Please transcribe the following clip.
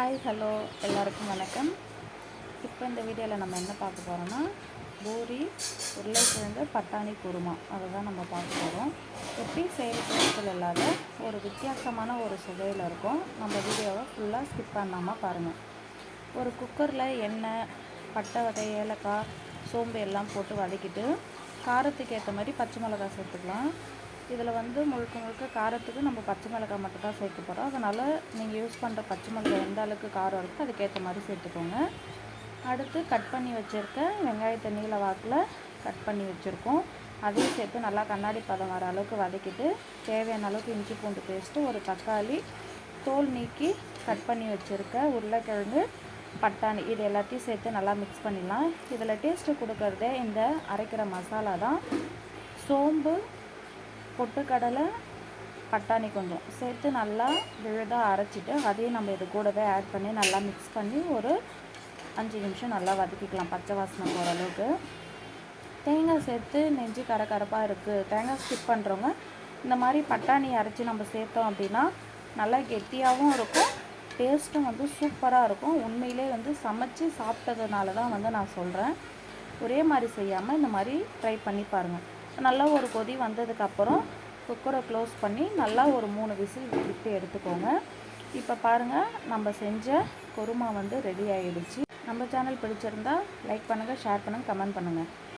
Hi hello எல்லாருக்கும் வணக்கம். இப்போ இந்த வீடியோவில் நம்ம என்ன பார்க்க போகிறோம்னா பூரி உருளைக்கிழங்கு பட்டாணி குருமா. அதை தான் நம்ம பார்க்க போகிறோம் எப்படி செய்கிற இல்லாத ஒரு வித்தியாசமான ஒரு சுவையில் இருக்கும். நம்ம வீடியோவை ஃபுல்லாக ஸ்கிப் பண்ணாமல் பாருங்கள் ஒரு குக்கரில் எண்ணெய் பட்டை வகை ஏலக்காய் சோம்பு எல்லாம் போட்டு வதக்கிட்டு காரத்துக்கு ஏற்ற மாதிரி பச்சை மிளகாய் சேர்த்துக்கலாம். இதில் வந்து முழுக்க முழுக்க காரத்துக்கு நம்ம பச்சை மிளகாய் மட்டும் தான் சேர்க்க போகிறோம். அதனால் நீங்கள் யூஸ் பண்ணுற பச்சை மிளகாய் எந்த அளவுக்கு காரம் இருக்கோ அதுக்கேற்ற மாதிரி சேர்த்துக்கோங்க. அடுத்து கட் பண்ணி வச்சுருக்க வெங்காயத்தை நீல வாக்கில் கட் பண்ணி வச்சுருக்கோம். அதையும் சேர்த்து நல்லா கண்ணாடி பதம் வர அளவுக்கு வதக்கிட்டு தேவையான அளவுக்கு இஞ்சி பூண்டு பேஸ்ட்டு ஒரு தக்காளி தோல் நீக்கி கட் பண்ணி வச்சுருக்க உருளைக்கிழங்கு பட்டாணி இது எல்லாத்தையும் சேர்த்து நல்லா மிக்ஸ் பண்ணிடலாம். இதில் டேஸ்ட்டு கொடுக்கறதே இந்த அரைக்கிற மசாலா தான். சோம்பு பொட்டுக்கடலை பட்டாணி கொஞ்சம் சேர்த்து நல்லா விழுதாக அரைச்சிட்டு அதையும் நம்ம இது கூடவே ஆட் பண்ணி நல்லா மிக்ஸ் பண்ணி ஒரு அஞ்சு நிமிஷம் நல்லா வதக்கிக்கலாம் பச்சை வாசனை போகிற அளவுக்கு. தேங்காய் சேர்த்து நெஞ்சு கரகரப்பாக இருக்குது தேங்காய் ஸ்கிப் பண்ணுறவங்க இந்த மாதிரி பட்டாணி அரைச்சி நம்ம சேர்த்தோம் அப்படின்னா நல்லா கெட்டியாகவும் இருக்கும் டேஸ்ட்டும் வந்து சூப்பராக இருக்கும். உண்மையிலே வந்து சமைச்சு சாப்பிட்டதுனால தான் வந்து நான் சொல்கிறேன் ஒரே மாதிரி செய்யாமல் இந்த மாதிரி ட்ரை பண்ணி பாருங்கள் நல்லா ஒரு கொதி வந்ததுக்கப்புறம் குக்கரை க்ளோஸ் பண்ணி நல்லா ஒரு மூணு விசில் விட்டு எடுத்துக்கோங்க. இப்போ பாருங்கள் நம்ம செஞ்ச குருமா வந்து ரெடி ஆகிடுச்சு நம்ம சேனல் பிடிச்சிருந்தா லைக் பண்ணுங்கள் ஷேர் பண்ணுங்கள் கமெண்ட் பண்ணுங்கள்